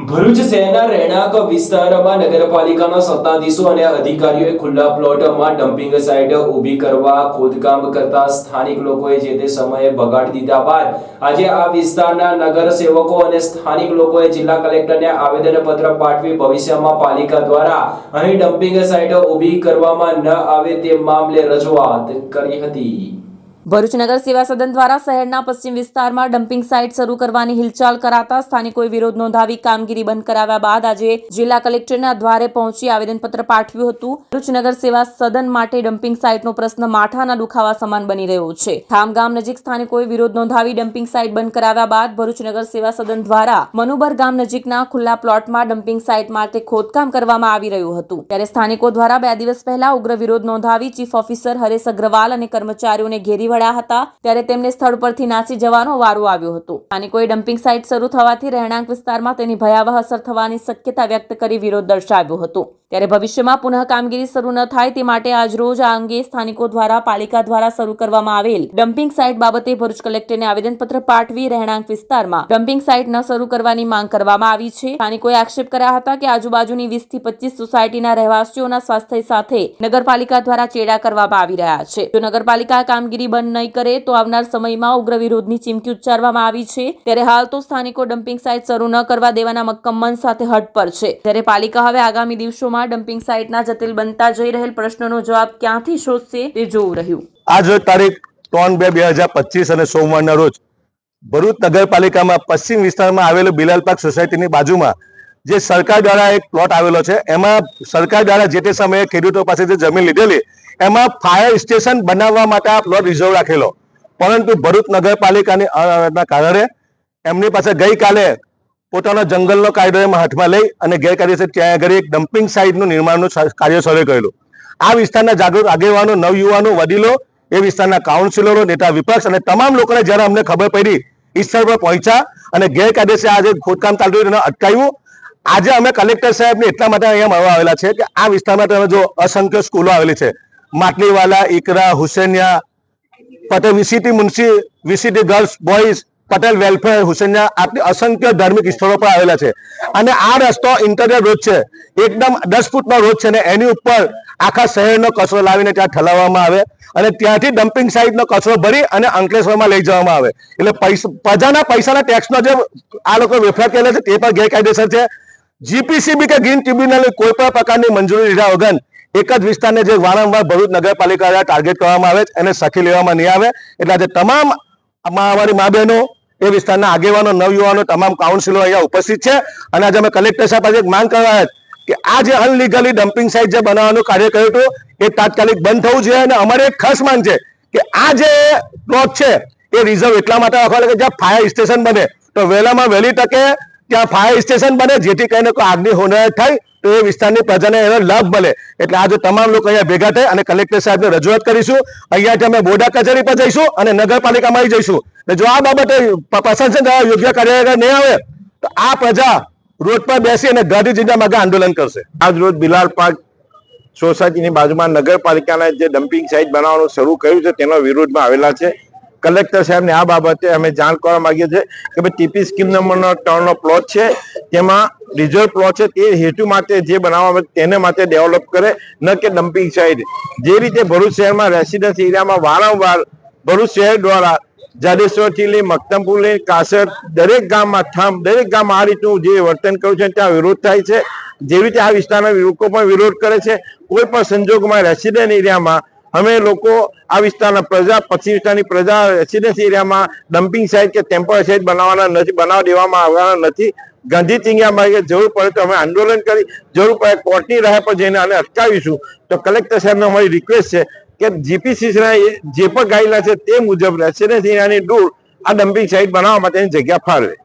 ભરૂચ શહેરના રહેણાંક વિસ્તારમાં નગરપાલિકાના સત્તાધીશો અને અધિકારીઓએ ખુલ્લા પ્લોટમાં ડમ્પિંગ સાઇટ ઊભી કરવા ખોદકામ કરતા સ્થાનિક લોકોએ જે તે સમયે બગાડી દીધા બાદ આજે આ વિસ્તારના નગરસેવકો અને સ્થાનિક લોકોએ જિલ્લા કલેક્ટરને આવેદનપત્ર પાઠવી ભવિષ્યમાં પાલિકા દ્વારા અહીં ડમ્પિંગ સાઇટ ઊભી કરવામાં ન આવે તે મામલે રજૂઆત કરી હતી. ભરૂચ નગર સેવા સદન દ્વારા શહેરના પશ્ચિમ વિસ્તારમાં ડમ્પિંગ સાઇટ શરૂ કરવાની હિલચાલ કરાતા સ્થાનિકોએ વિરોધ નોંધાવી કામગીરી બંધ કરાવ્યા બાદ આજે જિલ્લા કલેક્ટરના દ્વારે પહોંચી આવેદનપત્ર પાઠવ્યું હતું. ભરૂચ નગર સેવા સદન માટે ડમ્પિંગ સાઇટનો પ્રશ્ન માથાના દુખાવા સમાન બની રહ્યો છે. ખામગામ નજીક સ્થાનિકોએ વિરોધ નોંધાવી ડમ્પિંગ સાઇટ બંધ કરાવ્યા બાદ ભરૂચ નગર સેવા સદન દ્વારા મનુબર ગામ નજીકના ખુલ્લા પ્લોટમાં ડમ્પિંગ સાઇટ માટે ખોદકામ કરવામાં આવી રહ્યું હતું. ત્યારે સ્થાનિકો દ્વારા બે દિવસ પહેલા ઉગ્ર વિરોધ નોંધાવી ચીફ ઓફિસર હરેશ અગ્રવાલ અને કર્મચારીઓને ઘેરી વળ્યા હતા ત્યારે તેમને સ્થળ પરથી નાસી જવાનો વારો આવ્યો હતો. સ્થાનિકોએ ડમ્પિંગ સાઇટ શરૂ થવાથી રહેણાંક વિસ્તારમાં તેની ભયાવહ અસર થવાની શક્યતા વ્યક્ત કરી વિરોધ દર્શાવ્યો હતો. ત્યારે ભવિષ્યમાં પુનઃ કામગીરી શરૂ ન થાય તે માટે આજરોજ આ અંગે સ્થાનિકો દ્વારા, પાલિકા દ્વારા શરૂ કરવામાં આવેલ ડમ્પિંગ સાઇટ બાબતે ભરૂચ કલેક્ટરને આવેદનપત્ર પાઠવી રહેણાંક વિસ્તારમાં ડમ્પિંગ સાઇટ ન શરૂ કરવાની માંગ કરવામાં આવી છે. સ્થાનિકોએ આક્ષેપ કર્યા હતા કે આજુબાજુની વીસથી પચીસ સોસાયટીના રહેવાસીઓના સ્વાસ્થ્ય સાથે નગરપાલિકા દ્વારા ચેડા કરવામાં આવી રહ્યા છે. જો નગરપાલિકા કામગીરી બંધ નહીં કરે તો આવનાર સમયમાં ઉગ્ર વિરોધની ચીમકી ઉચ્ચારવામાં આવી છે. ત્યારે હાલ તો સ્થાનિકો ડમ્પિંગ સાઇટ શરૂ ન કરવા દેવાના મક્કમ મન સાથે હટ પર છે. ત્યારે પાલિકા હવે આગામી દિવસોમાં ડમ્પિંગ સાઇટના જટિલ બનતા જઈ રહેલ પ્રશ્નોનો જવાબ ક્યાંથી શોધશે તે જોવું રહ્યું. આજ તારીખ ત્રણ બે બે હજાર પચીસ અને સોમવારના રોજ ભરૂચ નગરપાલિકામાં પશ્ચિમ વિસ્તારમાં આવેલું બિલાલ પાર્ક સોસાયટીની બાજુમાં જે સરકાર દ્વારા એક પ્લોટ આવેલો છે, એમાં સરકાર દ્વારા જે તે સમયે ખેડૂતો પાસે જે જમીન લીધેલી, એમાં ફાયર સ્ટેશન બનાવવા માટે આ પ્લોટ રિઝર્વ રાખેલો. પરંતુ ભરૂચ નગરપાલિકાની કારણે એમની પાસે ગઈકાલે પોતાનો જંગલનો કાયદો એમાં હાથમાં લઈ અને ગેરકાયદેસર ત્યાં આગળ એક ડમ્પિંગ સાઇટનું નિર્માણનું કાર્ય શરૂ કરેલું આ વિસ્તારના જાગૃત આગેવાનો, નવયુવાનો, વડીલો, એ વિસ્તારના કાઉન્સિલરો નેતા વિપક્ષ અને તમામ લોકોને જ્યારે અમને ખબર પડી, ઈ પર પહોંચ્યા અને ગેરકાયદેસર આજે ખોદકામ ચાલતું એને અટકાવ્યું. આજે અમે કલેક્ટર સાહેબને એટલા માટે અહીંયા મળવા આવેલા છે કે આ વિસ્તારમાં તમે જો અસંખ્ય સ્કૂલો આવેલી છે. Matliwala Iqra Husainiya Patel VCT Munshi VCT girls, boys Patel welfare Husainiya આટલી અસંખ્ય ધાર્મિક સ્થળો પર આવેલા છે. અને આ રસ્તો ઇન્ટરનેટ રોડ છે. એકદમ દસ ફૂટનો રોડ છે ને એની ઉપર આખા શહેરનો કચરો લાવીને ત્યાં ઠલાવવામાં આવે અને ત્યાંથી ડમ્પિંગ સાઇટનો કચરો ભરી અને અંકલેશ્વરમાં લઈ જવામાં આવે. એટલે પ્રજાના પૈસાના ટેક્સનો જે આ લોકો વેફર કરે છે તે પણ ગેરકાયદેસર છે. જીપીસીબી કે ગ્રીન ટ્રિબ્યુનલ કોઈ પણ પ્રકારની મંજૂરી લીધા વગર એક જ વિસ્તારને જે વારંવાર ભરૂચ નગરપાલિકા ટાર્ગેટ કરવામાં આવે છે એને સખી લેવામાં નહીં આવે. એટલે આજે તમામ અમારી મા બહેનો એ વિસ્તારના આગેવાનો, નવયુવાનો, તમામ કાઉન્સિલો અહીંયા ઉપસ્થિત છે. અને આજે અમે કલેક્ટર સાહેબ પાસે માંગ કરવા કે આ જે અનલીગલી ડમ્પિંગ સાઇટ જે બનાવવાનું કાર્ય કર્યું હતું, એ તાત્કાલિક બંધ થવું જોઈએ. અને અમારે એક ખાસ માંગ છે કે આ જે પ્લોટ છે, એ રિઝર્વ એટલા માટે રાખવા લાગે જ્યાં ફાયર સ્ટેશન બને. તો વહેલામાં વહેલી તકે ત્યાં ફાયર સ્ટેશન બને, જેથી કરીને કોઈ આગની હોનારત થાય તો એ વિસ્તારની પ્રજાને એનો લાભ મળે. એટલે આજે તમામ લોકો અહીંયા ભેગા થાય અને કલેક્ટર સાહેબને રજૂઆત કરીશું. અહીંયાથી અમે બોડા કચેરી પર જઈશું અને નગરપાલિકામાં આવી જઈશું. જો આ બાબતે પ્રશાસન દ્વારા યોગ્ય કાર્યવાહી નહીં આવે, તો આ પ્રજા રોડ પર બેસી અને ગાંધી જીના માગે આંદોલન કરશે. આજ રોજ બિલાલ પાર્ક સોસાયટીની બાજુમાં નગરપાલિકાના જે ડમ્પિંગ સાઇટ બનાવવાનું શરૂ કર્યું છે, તેનો વિરોધમાં આવેલા છે. કલેક્ટર સાહેબને આ બાબતે અમે જાણ કરવા માંગીએ છીએ કે ભાઈ ટીપી સ્કીમ નંબરનો ત્રણનો પ્લોટ છે તેમાં રિઝર્વ પ્લોટ છે, તે હેતુ માટે જે બનાવવામાં આવે તેને માટે ડેવલપ કરે, ન કે ડમ્પિંગ સાઇડ જે રીતે ભરૂચ શહેરમાં રેસિડન્સ એરિયામાં વારંવાર ભરૂચ શહેર દ્વારા જાડેશ્વરથી લઈ મક્તમપુર લઈ કાસર દરેક ગામમાં થામ દરેક ગામમાં આ રીતનું જે વર્તન કર્યું છે, ત્યાં વિરોધ થાય છે. જેવી રીતે આ વિસ્તારના લોકો પણ વિરોધ કરે છે. કોઈ પણ સંજોગમાં રેસિડેન્ટ એરિયામાં અમે લોકો આ વિસ્તારના પ્રજા, પશ્ચિમ વિસ્તારની પ્રજા રેસિડેન્સ એરિયામાં ડમ્પિંગ સાઇટ કે ટેમ્પર સાઇટ બનાવવાના નથી બનાવવા દેવામાં આવવાના નથી. ગાંધી ચિંગ્યામાં માર્ગે જરૂર પડે તો અમે આંદોલન કરી, જરૂર પડે કોર્ટની રાહ પર જઈને આને અટકાવીશું. તો કલેક્ટર સાહેબને અમારી રિક્વેસ્ટ છે કે જીપીસીસીના જે પણ ગાઈડલાઇન છે તે મુજબ રેસિડેન્સ એરિયાની દૂર આ ડમ્પિંગ સાઇટ બનાવવા માટેની જગ્યા ફાળવે.